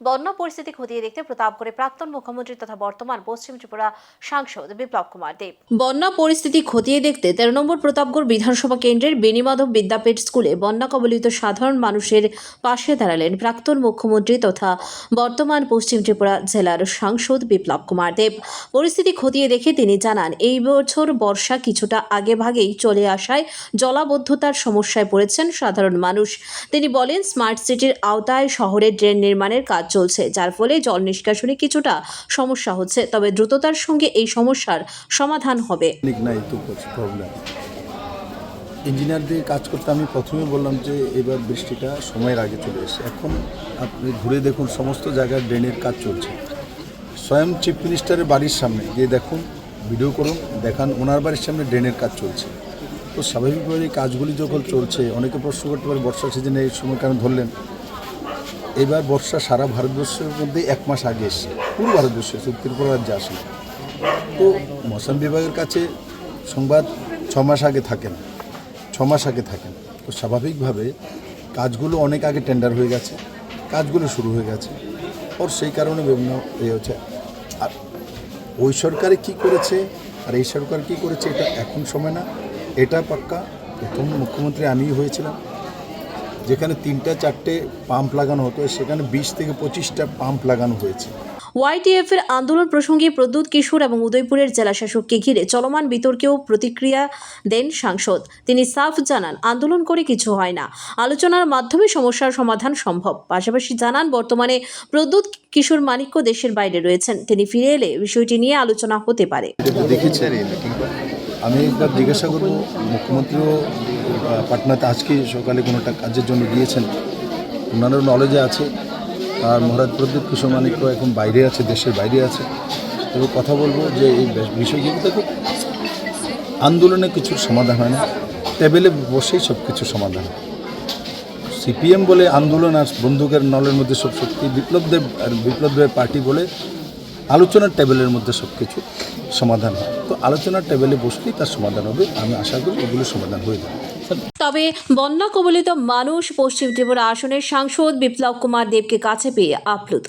বন্যা পরিস্থিতি খতিয়ে দেখতে প্রতাপগড়ে প্রাক্তন মুখ্যমন্ত্রী তথা বর্তমান পশ্চিম ত্রিপুরা সাংসদ বিপ্লব কুমার দেব। বন্যা পরিস্থিতি খতিয়ে দেখতে তেরো নম্বর প্রতাপগড় বিধানসভা কেন্দ্রের বেনিমাধব বিদ্যাপীঠ স্কুলে বন্যা কবলিত সাধারণ মানুষের পাশে দাঁড়ালেন প্রাক্তন মুখ্যমন্ত্রী তথা বর্তমান পশ্চিম ত্রিপুরা জেলার সাংসদ বিপ্লব কুমার দেব। পরিস্থিতি খতিয়ে দেখে তিনি জানান, এই বছর বর্ষা কিছুটা আগেভাগেই চলে আসায় জলাবদ্ধতার সমস্যায় পড়েছেন সাধারণ মানুষ। তিনি বলেন, স্মার্ট সিটির আওতায় শহরে ড্রেন নির্মাণের কাজ চলছে, যার ফলে জল নিষ্কাশনে কিছুটা সমস্যা হচ্ছে। তবে দ্রুততার সঙ্গে এই সমস্যার সমাধান হবে। ইঞ্জিনিয়ার দিয়ে কাজ করতে আমি প্রথমে বললাম যে, এবার বৃষ্টিটা সময়ের আগে চলে এসে এখন আপনি ঘুরে দেখুন, সমস্ত জায়গায় ড্রেনের কাজ চলছে। স্বয়ং চিফ মিনিস্টারের বাড়ির সামনে গিয়ে দেখুন ভিডিও করুন, দেখান, ওনার বাড়ির সামনে ড্রেনের কাজ চলছে। তো স্বাভাবিকভাবে এই কাজগুলি যখন চলছে, অনেকে প্রশ্ন করতে পারে বর্ষা সিজনে এই সময় কেন ধরলেন। এবার বর্ষা সারা ভারতবর্ষের মধ্যে এক মাস আগে এসছে। পুরো ভারতবর্ষে ত্রিপুরা রাজ্যে আসেনি। তো মৌসুম বিভাগের কাছে সংবাদ ছ মাস আগে থাকেন, ছ মাস আগে থাকেন। তো স্বাভাবিকভাবে কাজগুলো অনেক আগে টেন্ডার হয়ে গেছে, কাজগুলো শুরু হয়ে গেছে। ওর সেই কারণে বিভিন্ন এ হচ্ছে। আর ওই সরকারে কি করেছে, আর এই সরকার কি করেছে, এটা এখন সময় না। এটা পাক্কা। প্রথম মুখ্যমন্ত্রী আমিই হয়েছিলাম। যেখানে তিনটা চারটে পাম্প লাগানো হতো সেখানে বিশ থেকে পঁচিশটা পাম্প লাগানো হয়েছে। ওয়াইটিএফ এর আন্দোলন প্রসঙ্গে প্রদ্যুৎ কিশোর এবং উদয়পুরের জেলাশাসককে ঘিরে চলমান বিতর্কেও প্রতিক্রিয়া দেন সাংসদ। তিনি সাফ জানান আন্দোলন করে কিছু হয় না। আলোচনার মাধ্যমে সমস্যার সমাধান সম্ভব। পাশাপাশি জানান বর্তমানে প্রদ্যুৎ কিশোর মানিক্য দেশের বাইরে রয়েছেন। তিনি ফিরে এলে বিষয়টি নিয়ে আলোচনা হতে পারে। আমি একবার জিজ্ঞাসা করব, মুখ্যমন্ত্রীও পাটনাতে আজকে সকালে কোনো একটা কাজের জন্য গিয়েছেন। ওনারও নলেজে আছে। আর মহারাজ প্রদীপ কিশোর মানিক্য এখন বাইরে আছে, দেশের বাইরে আছে। তবে কথা বলব যে এই বিষয়গুলো দেখো আন্দোলনে কিছু সমাধান হয় না, টেবিলে বসেই সব কিছু সমাধান হয়। সিপিএম বলে আন্দোলন আর বন্দুকের নলের মধ্যে সব শক্তি বিপ্লব দেব আর বিপ্লব দেবের পার্টি বলে আলোচনার টেবিলের মধ্যে সব কিছু সমাধান হয়। তো আলোচনার টেবিলে বসলেই তার সমাধান হবে। আমি আশা করি এগুলো সমাধান হয়ে যাবে। তবে বন্যা কবলিত মানুষ পশ্চিম ত্রিপুরা আসনের সাংসদ বিপ্লব কুমার দেবকে কাছে পেয়ে আপ্লুত।